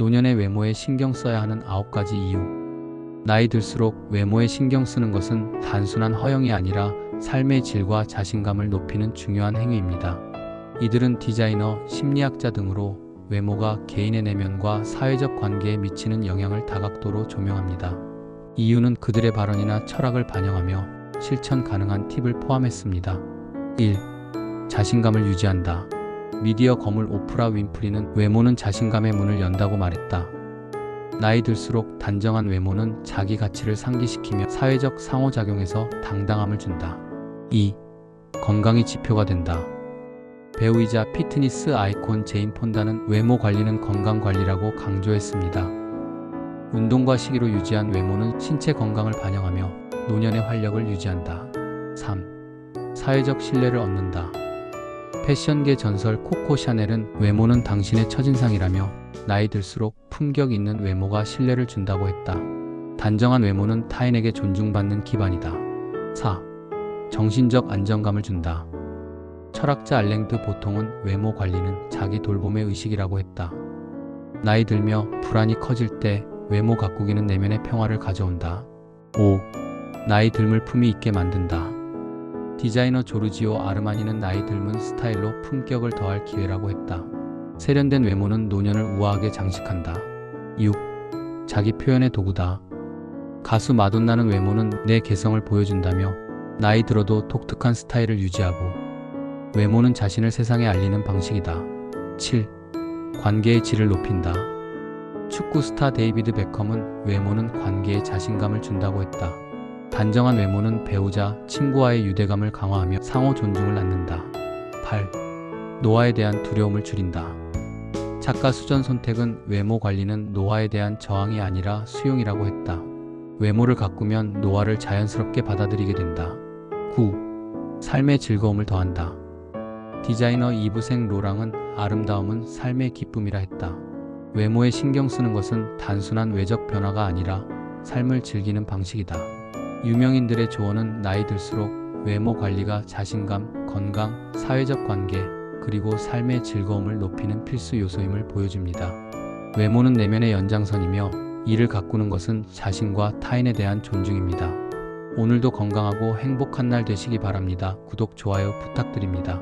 노년의 외모에 신경 써야 하는 9가지 이유. 나이 들수록 외모에 신경 쓰는 것은 단순한 허영이 아니라 삶의 질과 자신감을 높이는 중요한 행위입니다. 이들은 디자이너, 심리학자 등으로 외모가 개인의 내면과 사회적 관계에 미치는 영향을 다각도로 조명합니다. 이유는 그들의 발언이나 철학을 반영하며 실천 가능한 팁을 포함했습니다. 1. 자신감을 유지한다. 미디어 거물 오프라 윈프리는 외모는 자신감의 문을 연다고 말했다. 나이 들수록 단정한 외모는 자기 가치를 상기시키며 사회적 상호작용에서 당당함을 준다. 2. 건강이 지표가 된다. 배우이자 피트니스 아이콘 제인 폰다는 외모 관리는 건강 관리라고 강조했습니다. 운동과 식이로 유지한 외모는 신체 건강을 반영하며 노년의 활력을 유지한다. 3. 사회적 신뢰를 얻는다. 패션계 전설 코코 샤넬은 외모는 당신의 첫인상이라며 나이 들수록 품격 있는 외모가 신뢰를 준다고 했다. 단정한 외모는 타인에게 존중받는 기반이다. 4. 정신적 안정감을 준다. 철학자 알랭드 보통은 외모 관리는 자기 돌봄의 의식이라고 했다. 나이 들며 불안이 커질 때 외모 가꾸기는 내면의 평화를 가져온다. 5. 나이 들물 품이 있게 만든다. 디자이너 조르지오 아르마니는 나이 들문 스타일로 품격을 더할 기회라고 했다. 세련된 외모는 노년을 우아하게 장식한다. 6. 자기 표현의 도구다. 가수 마돈나는 외모는 내 개성을 보여준다며 나이 들어도 독특한 스타일을 유지하고 외모는 자신을 세상에 알리는 방식이다. 7. 관계의 질을 높인다. 축구 스타 데이비드 베컴은 외모는 관계에 자신감을 준다고 했다. 단정한 외모는 배우자, 친구와의 유대감을 강화하며 상호 존중을 낳는다. 8. 노화에 대한 두려움을 줄인다. 작가 수전 손택은 외모 관리는 노화에 대한 저항이 아니라 수용이라고 했다. 외모를 가꾸면 노화를 자연스럽게 받아들이게 된다. 9. 삶의 즐거움을 더한다. 디자이너 이브생 로랑은 아름다움은 삶의 기쁨이라 했다. 외모에 신경 쓰는 것은 단순한 외적 변화가 아니라 삶을 즐기는 방식이다. 유명인들의 조언은 나이 들수록 외모 관리가 자신감, 건강, 사회적 관계, 그리고 삶의 즐거움을 높이는 필수 요소임을 보여줍니다. 외모는 내면의 연장선이며 이를 가꾸는 것은 자신과 타인에 대한 존중입니다. 오늘도 건강하고 행복한 날 되시기 바랍니다. 구독, 좋아요 부탁드립니다.